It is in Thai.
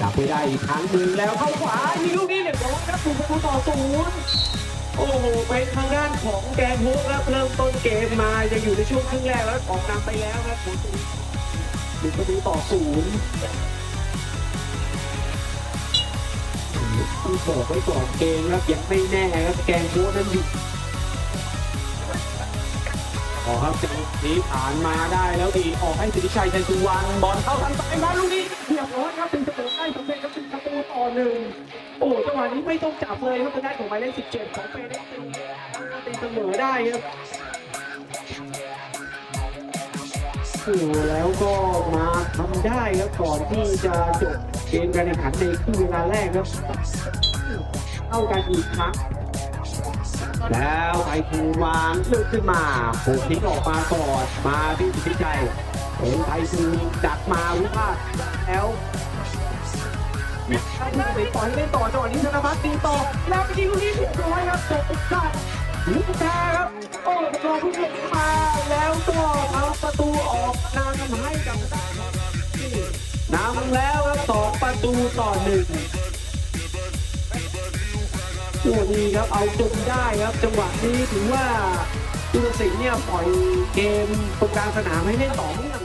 จับไม่ได้อีกครั้งหนึ่งแล้วเข้าขวามีลูกนี้หนึ่งร้อาครับถูกประตูต่อศูนย์โอ้โหเป็นทางด้านของแดนฮุกครับเริ่มต้นเกมมายังอยู่ในช่วงครึ่งแรกแล้วออกนำไปแล้วครับศูนย์หประตูต่อศูนย์ผู้บอกไว้ก่อนเกมครับยังไม่แน่ครับแกงโค้นั้นอยู่ออครับจังนี้ผ่านมาได้แล้วดีออกให้สิทธิชัยชัยสุวันบอลเข้าทางซ้ายมาลูกนี้ หนึ่งโอ้จังหวะนี้ไม่ต้องจับเลยครับทางด้านของหมายเลข17ของเฟรนด์ตีตีเสมอได้ครับโอ้แล้วก็มาทำได้ครับก่อนที่จะจบเกมการแข่งขันในครึ่งเวลาแรกครับเข้ากันอีกครั้งแล้วไททูวางลึกขึ้นมาโผล่ทิ้งออกมาก่อนมาที่สิทธิชัยเห็นไททูจัดมาวิพากแล้ว ไปต่อยเล่นต่อจังหวะนี้ธนพัฒน์ตีต่อแล้วไปยิงลูกนี้เรียบร้อยครับจบได้ลูกแพ้ครับ โอ้ตะกอผู้เล่นมาแล้วก็เอาประตูออกนำทำให้กับทางด้านที่นำแล้วครับสองประตูต่อหนึ่งโอ้ดีครับเอาจนได้ครับ จังหวะนี้ถือว่าตุลสิงห์เนี่ยปล่อยเกมตรงกลางสนามให้เล่นต่อเนื่อง